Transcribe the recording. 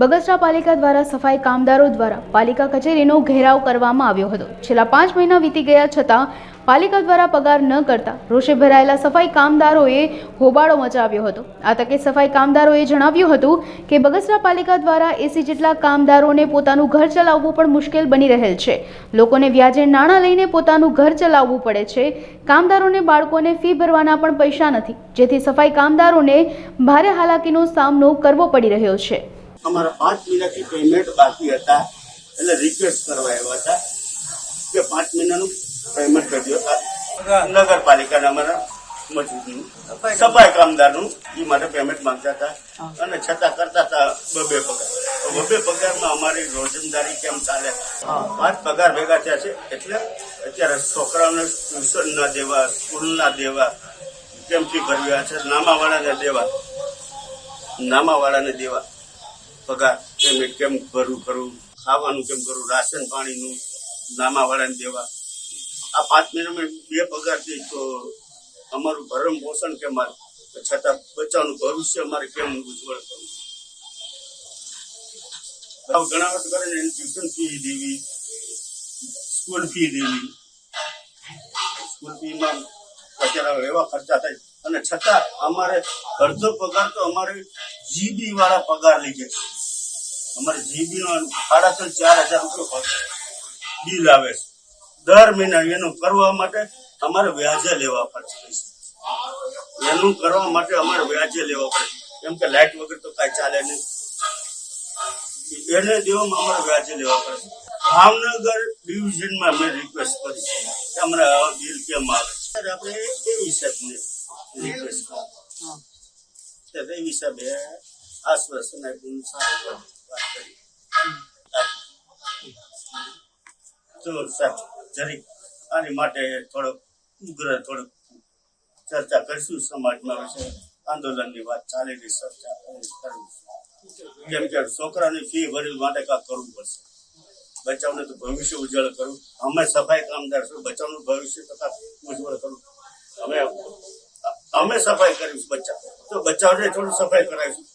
બગસરા પાલિકા દ્વારા સફાઈ કામદારો દ્વારા પાલિકા કચેરીનો ઘેરાવ કરવામાં આવ્યો હતો. છેલ્લા પાંચ મહિના વીતી ગયા છતાં પાલિકા દ્વારા પગાર ન કરતા રોષે ભરાયેલા સફાઈ કામદારોએ હોબાળો મચાવ્યો હતો. આ તકે સફાઈ કામદારોએ જણાવ્યું હતું કે બગસરા પાલિકા દ્વારા એસી જેટલા કામદારોને પોતાનું ઘર ચલાવવું પણ મુશ્કેલ બની રહેલ છે. લોકોને વ્યાજે નાણાં લઈને પોતાનું ઘર ચલાવવું પડે છે. કામદારોને બાળકોને ફી ભરવાના પણ પૈસા નથી. જેથી સફાઈ કામદારોને ભારે હાલાકીનો સામનો કરવો પડી રહ્યો છે. અમારા પાંચ મહિનાથી પેમેન્ટ બાકી હતા. એટલે રિક્વેસ્ટ કરવા આવ્યા હતા કે પાંચ મહિનાનું પેમેન્ટ કર્યું હતા નગરપાલિકાના અમારા મજૂરનું સફાઈ કામદારનું એ માટે પેમેન્ટ માંગતા હતા. અને છતાં કરતા હતા બબે પગાર. તો બબે પગારમાં અમારી રોજંદારી કેમ ચાલે? પાંચ પગાર ભેગા થયા છે એટલે અત્યારે છોકરાઓને ટ્યુશનના દેવા સ્કૂલના દેવા કેમથી ભરવ્યા છે? નામાવાળાને દેવા. નામાવાળાને દેવા. પગાર. પેમેન્ટ કેમ ભરવું કરવું ખાવાનું કેમ કરવું રાશન પાણીનું નામાવાળાને દેવા. આ પાંચ મહિનામાં બે પગાર થઈ તો અમારું ભરણ પોષણ કેમ છતાં બચ્ચાનું ભવિષ્ય અમારે કેમ ઉજ્જવળ કરવું? ઘણા વખત કરે ને ટ્યુશન ફી દેવી, સ્કૂલ ફી દેવી. સ્કૂલ ફીમાં અત્યારે એવા ખર્ચા થાય. અને છતાં અમારે અડધો પગાર તો અમારે જીબી વાળા પગાર લઈ જાય અમારે જીબી નો સાડા ત્રણ ચાર હજાર રૂપિયા બિલ આવે છે. દર મહિના એનું કરવા માટે અમારે વ્યાજે લેવા પડે છે એનું કરવા માટે અમારે વ્યાજે લેવા પડે. કેમ કે લાઇટ વગર તો કાંઈ ચાલે નહીં. એને દેવામાં અમારે વ્યાજે લેવા પડે. ભાવનગર ડિવિઝનમાં મેં રિક્વેસ્ટ કરી કે અમને આવા બિલ કેમ આવે છે? આપણે એ હિસાબને રિક્વેસ્ટ કરી. એ હિસાબે આશ્વાસન આપ્યું સારું આની માટે થોડોક ઉગ્ર થોડોક ચર્ચા કરીશું. સમાજમાં વિશે આંદોલનની વાત ચાલી રહી ચર્ચા કરવી કેમ કે છોકરાની ફી ભરેલ માટે કાંક કરવું પડશે. બચાવને તો ભવિષ્ય ઉજ્જવળ કરવું અમે સફાઈ કામદાર છું, બચાવનું ભવિષ્ય તો કાંક ઉજ્જવળ કરવું અમે અમે સફાઈ કરીશું બચ્ચા તો બચ્ચાઓને થોડું સફાઈ કરાવીશું.